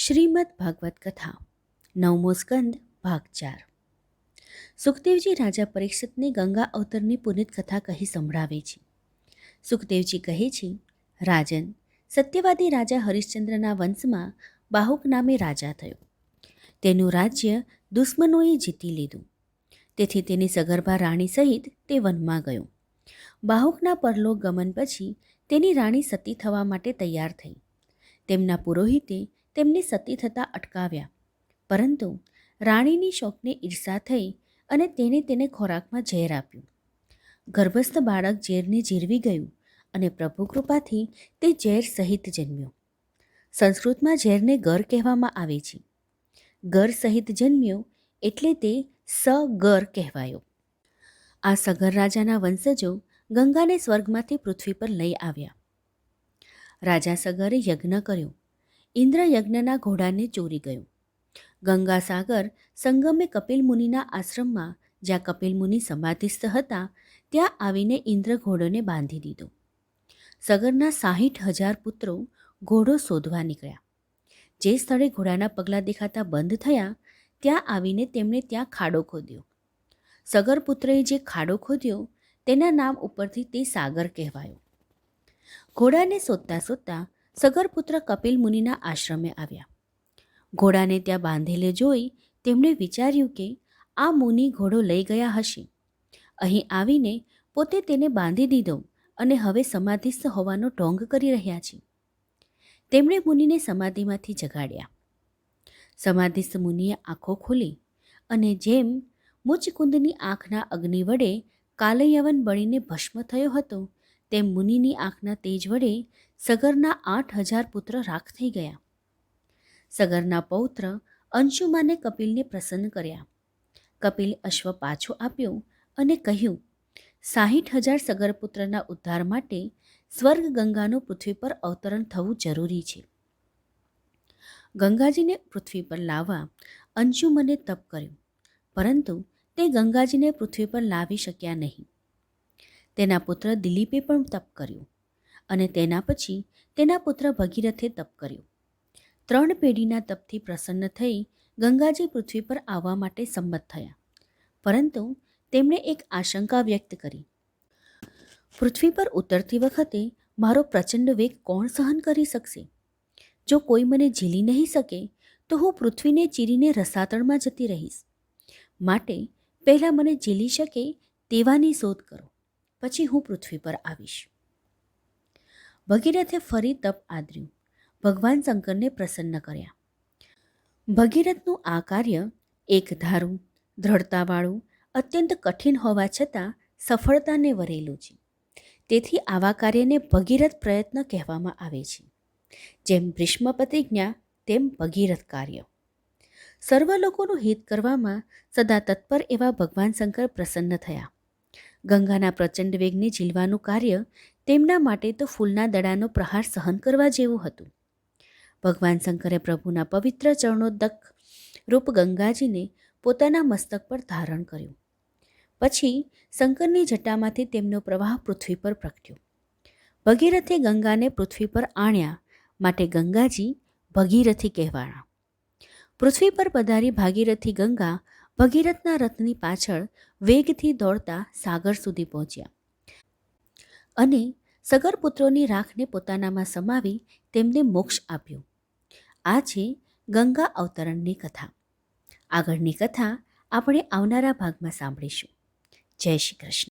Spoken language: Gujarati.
શ્રીમદ ભાગવત કથા, નવમો સ્કંદ, ભાગ ચાર. સુખદેવજી રાજા પરીક્ષિતને ગંગા અવતરની પુનિત કથા કહી સંભળાવે છે. સુખદેવજી કહે છે, રાજન, સત્યવાદી રાજા હરિશ્ચંદ્રના વંશમાં બાહુક નામે રાજા થયો. તેનું રાજ્ય દુશ્મનોએ જીતી લીધું. તેથી તેની સગર્ભા રાણી સહિત તે વનમાં ગયો. બાહુકના પરલોક ગમન પછી તેની રાણી સતી થવા માટે તૈયાર થઈ. તેમના પુરોહિતે તેમને સતી થતાં અટકાવ્યા. પરંતુ રાણીની શોકને ઈર્ષા થઈ અને તેણે તેને ખોરાકમાં ઝેર આપ્યું. ગર્ભસ્થ બાળક ઝેરને જીરવી ગયું અને પ્રભુ કૃપાથી તે ઝેર સહિત જન્મ્યો. સંસ્કૃતમાં ઝેરને ગર કહેવામાં આવે છે. ગર સહિત જન્મ્યો એટલે તે સગર કહેવાયો. આ સગર રાજાના વંશજો ગંગાને સ્વર્ગમાંથી પૃથ્વી પર લઈ આવ્યા. રાજા સગરે યજ્ઞ કર્યો. ઇન્દ્ર યજ્ઞના ઘોડાને ચોરી ગયું. ગંગા સાગર સંગમે કપિલ મુનિના આશ્રમમાં, જ્યાં કપિલ મુનિ સમાધિસ્થ હતા, ત્યાં આવીને ઇન્દ્ર ઘોડોને બાંધી દીધો. સગરના સાહીઠ હજાર પુત્રો ઘોડો શોધવા નીકળ્યા. જે સ્થળે ઘોડાના પગલાં દેખાતા બંધ થયા, ત્યાં આવીને તેમણે ત્યાં ખાડો ખોદ્યો. સગર પુત્રએ જે ખાડો ખોદ્યો, તેના નામ ઉપરથી તે સાગર કહેવાયો. ઘોડાને શોધતા શોધતા સગરપુત્ર કપિલ મુનિના આશ્રમે આવ્યા. ઘોડાને ત્યાં બાંધેલે જોઈ તેમણે વિચાર્યું કે આ મુનિ ઘોડો લઈ ગયા હશે. અહીં આવીને પોતે તેને બાંધી દીધો અને હવે સમાધિસ્થ હોવાનો ઢોંગ કરી રહ્યા છે. તેમણે મુનિને સમાધિમાંથી જગાડ્યા. સમાધિસ્થ મુનિએ આંખો ખોલી અને જેમ મુચકુંદની આંખના અગ્નિ વડે કાલયવન બળીને ભસ્મ થયો હતો તેમ મુનિની આંખના તેજ વડે સગરના આઠ હજાર પુત્ર રાખ થઈ ગયા. સગરના પૌત્ર અંશુમાને કપિલને પ્રસન્ન કર્યા. કપિલ અશ્વ પાછો આપ્યો અને કહ્યું, સાહીઠ હજાર સગરપુત્રના ઉદ્ધાર માટે સ્વર્ગ ગંગાનું પૃથ્વી પર અવતરણ થવું જરૂરી છે. ગંગાજીને પૃથ્વી પર લાવવા અંશુમને તપ કર્યું, પરંતુ તે ગંગાજીને પૃથ્વી પર લાવી શક્યા નહીં. તેના પુત્ર દિલીપે પણ તપ કર્યું અને તેના પછી તેના પુત્ર ભગીરથે તપ કર્યું. ત્રણ પેઢીના તપથી પ્રસન્ન થઈ ગંગાજી પૃથ્વી પર આવવા માટે સંમત થયા. પરંતુ તેમણે એક આશંકા વ્યક્ત કરી. પૃથ્વી પર ઉતરતી વખતે મારો પ્રચંડ વેગ કોણ સહન કરી શકશે? જો કોઈ મને ઝીલી નહીં શકે, તો હું પૃથ્વીને ચીરીને રસાતળમાં જતી રહીશ. માટે પહેલાં મને ઝીલી શકે તેવાની શોધ કરો. પછી હું પૃથ્વી પર આવીશ. ભગીરથે ફરી તપ આદર્યું. ભગવાન શંકરને પ્રસન્ન કર્યા. ભગીરથનું આ કાર્ય એક ધારું દ્રઢતાવાળું, અત્યંત કઠિન હોવા છતાં સફળતાને વરેલું છે. તેથી આવા કાર્યને ભગીરથ પ્રયત્ન કહેવામાં આવે છે. જેમ ભ્રીષ્મ પ્રતિજ્ઞા તેમ ભગીરથ કાર્ય. સર્વ લોકોનું હિત કરવામાં સદા તત્પર એવા ભગવાન શંકર પ્રસન્ન થયા. ગંગાના પ્રચંડ વેગને ઝીલવાનું કાર્ય તેમના માટે તો ફૂલના દડાનો પ્રહાર સહન કરવા જેવું હતું. ભગવાન શંકરે પ્રભુના પવિત્ર ચરણોદક રૂપ ગંગાજીને પોતાના મસ્તક પર ધારણ કર્યું. પછી શંકરની જટામાંથી તેમનો પ્રવાહ પૃથ્વી પર પ્રગટ્યો. ભગીરથે ગંગાને પૃથ્વી પર આણ્યા માટે ગંગાજી ભગીરથી કહેવાણા. પૃથ્વી પર પધારી ભાગીરથી ગંગા ભગીરથના રથની પાછળ વેગથી દોડતા સાગર સુધી પહોંચ્યા. અને સગરપુત્રોની રાખને પોતાનામાં સમાવી તેમને મોક્ષ આપ્યો. આ છે ગંગા અવતરણની કથા. આગળની કથા આપણે આવનારા ભાગમાં સાંભળીશું. જય શ્રી કૃષ્ણ.